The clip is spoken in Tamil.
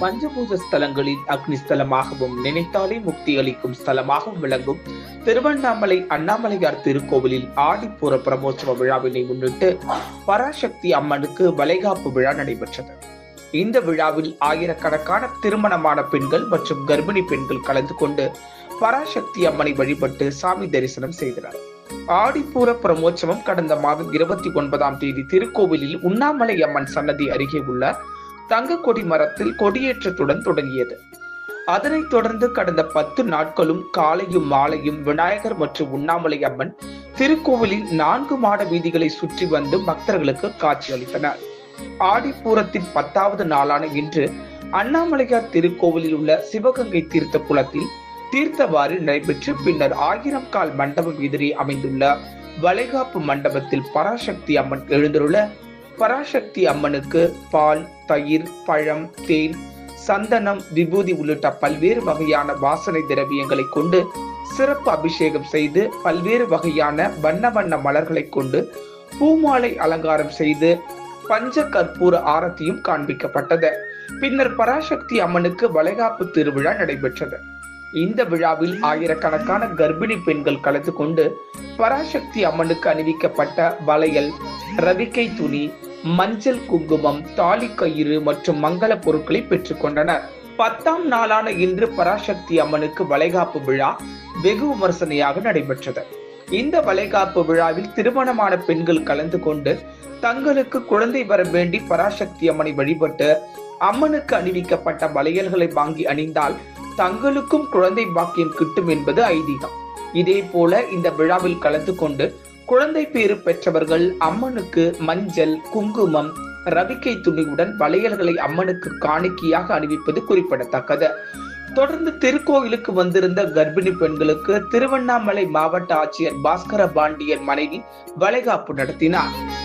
பஞ்சபூத ஸ்தலங்களில் அக்னி ஸ்தலமாகவும் நினைத்தாலே முக்தி அளிக்கும் ஸ்தலமாகவும் விளங்கும். திருவண்ணாமலை அண்ணாமலையார் திருக்கோவிலில் ஆடிப்பூர பிரமோற்சவ விழாவினை முன்னிட்டு பராசக்தி அம்மனுக்கு வளைகாப்பு விழா நடைபெற்றது. இந்த விழாவில் ஆயிரக்கணக்கான திருமணமான பெண்கள் மற்றும் கர்ப்பிணி பெண்கள் கலந்து கொண்டு பராசக்தி அம்மனை வழிபட்டு சாமி தரிசனம் செய்தனர். ஆடிப்பூர பிரமோற்சவம் கடந்த மாதம் இருபத்தி ஒன்பதாம் தேதி திருக்கோவிலில் உண்ணாமலை அம்மன் சன்னதி அருகே உள்ள தங்க கொடி மரத்தில் கொடியேற்றத்துடன் தொடங்கியது. அதனைத் தொடர்ந்து கடந்த பத்து நாட்களும் காலையும் மாலையும் விநாயகர் மற்றும் உண்ணாமலை அம்மன் திருக்கோவிலில் நான்கு மாட வீதிகளை சுற்றி வந்து பக்தர்களுக்கு காட்சியளித்தனர் ஆடிப்பூரத்தின் பத்தாவது நாளான இன்று அண்ணாமலையார் திருக்கோவிலில் உள்ள சிவகங்கை தீர்த்த குளத்தில் தீர்த்தவாறு நடைபெற்று பின்னர் ஆயிரம் கால் மண்டபம் எதிரே அமைந்துள்ள வளைகாப்பு மண்டபத்தில் பராசக்தி அம்மன் எழுந்துள்ள பராசக்தி அம்மனுக்கு பால் தயிர் பழம் தேன் சந்தனம் விபூதி உள்ளிட்ட பல்வேறு வகையான வாசனை திரவியங்களை கொண்டு சிறப்பு அபிஷேகம் செய்து பல்வேறு வகையான வண்ண வண்ண மலர்களை கொண்டு பூமாலை அலங்காரம் செய்து பஞ்ச கற்பூர ஆரத்தியும் காண்பிக்கப்பட்டது. பின்னர் பராசக்தி அம்மனுக்கு வளைகாப்பு திருவிழா நடைபெற்றது. இந்த விழாவில் ஆயிரக்கணக்கான கர்ப்பிணி பெண்கள் கலந்து கொண்டு பராசக்தி அம்மனுக்கு அணிவிக்கப்பட்ட வளையல் ரவிக்கை துணி மஞ்சள் குங்குமம் தாலி கயிறு மற்றும் மங்கள பொருட்களை பெற்றுக்கொண்டனர் பத்தாம் நாளான இன்று பராசக்தி அம்மனுக்கு வளைகாப்பு விழா வெகு விமர்சனையாக நடைபெற்றது. இந்த வளைகாப்பு விழாவில் திருமணமான பெண்கள் கலந்து கொண்டு தங்களுக்கு குழந்தை வர வேண்டி பராசக்தி அம்மனை வழிபட்டு அம்மனுக்கு அணிவிக்கப்பட்ட வளையல்களை வாங்கி அணிந்தால் தங்களுக்கும் குழந்தை பாக்கியம் கிட்டும் என்பது ஐதீகம். இதே போல இந்த விழாவில் கலந்து கொண்டு குழந்தை பேறு பெற்றவர்கள் அம்மனுக்கு மஞ்சள் குங்குமம் ரவிக்கை துணியுடன் வளையல்களை அம்மனுக்கு காணிக்கையாக அணிவிப்பது குறிப்பிடத்தக்கது. தொடர்ந்து திருக்கோயிலுக்கு வந்திருந்த கர்ப்பிணி பெண்களுக்கு திருவண்ணாமலை மாவட்ட ஆட்சியர் பாஸ்கர பாண்டியன் மனைவி வளைகாப்பு நடத்தினார்.